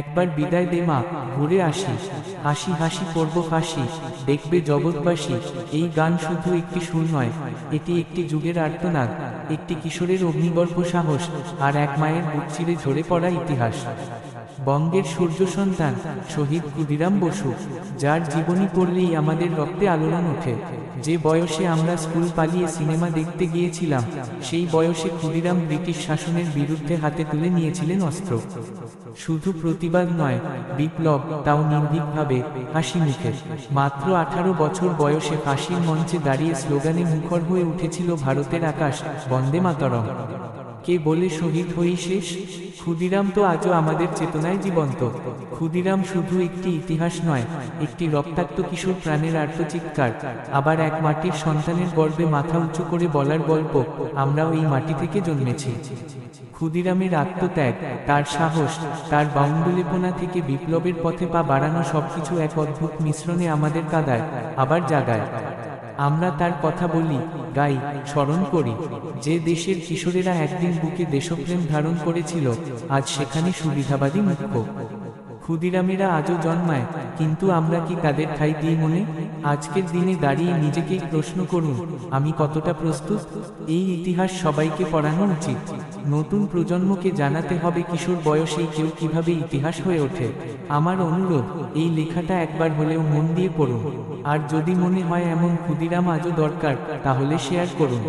একবার বিদায় দে মা, ঘুরে আসি। হাসি হাসি পর্ব ফাঁসি। দেখবে জগৎবাসী, এই গান শুধু একটি সুর নয়, এটি একটি যুগের আর্তনাদ, একটি কিশোরের অগ্নিগর্ভ সাহস, আর এক মায়ের চিরে ঝরে পড়া ইতিহাস। বঙ্গের সূর্য সন্তান, শহীদ ক্ষুদিরাম বসু, যার জীবনী পড়লেই আমাদের রক্তে আলোড়ন ওঠে। যে বয়সে আমরা স্কুল পালিয়ে সিনেমা দেখতে গিয়েছিলাম, সেই বয়সে ক্ষুদিরাম ব্রিটিশ শাসনের বিরুদ্ধে হাতে তুলে নিয়েছিলেন অস্ত্র। শুধু প্রতিবাদ নয়, বিপ্লব তাও নির্ভীকভাবে, হাসি মুখে। মাত্র আঠারো বছর বয়সে ফাঁসির মঞ্চে দাঁড়িয়ে স্লোগানে মুখর হয়ে উঠেছিল ভারতের আকাশ, বন্দে মাতরম। কে বলে শহীদ হই শেষ? ক্ষুদিরাম তো আজও আমাদের চেতনায় জীবন্ত। ক্ষুদিরাম শুধু একটি ইতিহাস নয়, একটি রক্তাক্ত কিশোর প্রাণের আর্তচিৎকার। আবার এক মাটির সন্তানের গর্বে মাথা উঁচু করে বলার গল্প, আমরাও এই মাটি থেকে জন্মেছি। ক্ষুদিরামের আত্মত্যাগ, তার সাহস, তার বাউন্ডুলেপনা থেকে বিপ্লবের পথে পা বাড়ানো সবকিছু এক অদ্ভুত মিশ্রণে আমাদের কাদায়, আবার জাগায়। আমরা তার কথা বলি, গাই, স্মরণ করি, যে দেশের কিশোরেরা একদিন বুকে দেশপ্রেম ধারণ করেছিল, আজ সেখানে সুবিধাবাদী মুখ্য। ক্ষুদিরামেরা আজও জন্মায়, কিন্তু আমরা কি তাদের ঠাই দিই মনে? আজকের দিনে দাঁড়িয়ে নিজেকেই প্রশ্ন করুন, আমি কতটা প্রস্তুত? এই ইতিহাস সবাইকে পড়ানো উচিত। নতুন প্রজন্মকে জানাতে হবে কিশোর বয়সেই কেউ কীভাবে ইতিহাস হয়ে ওঠে। আমার অনুরোধ, এই লেখাটা একবার হলেও মন দিয়ে পড়ুন। আর যদি মনে হয় এমন ক্ষুদিরাম আজও দরকার, তাহলে শেয়ার করুন।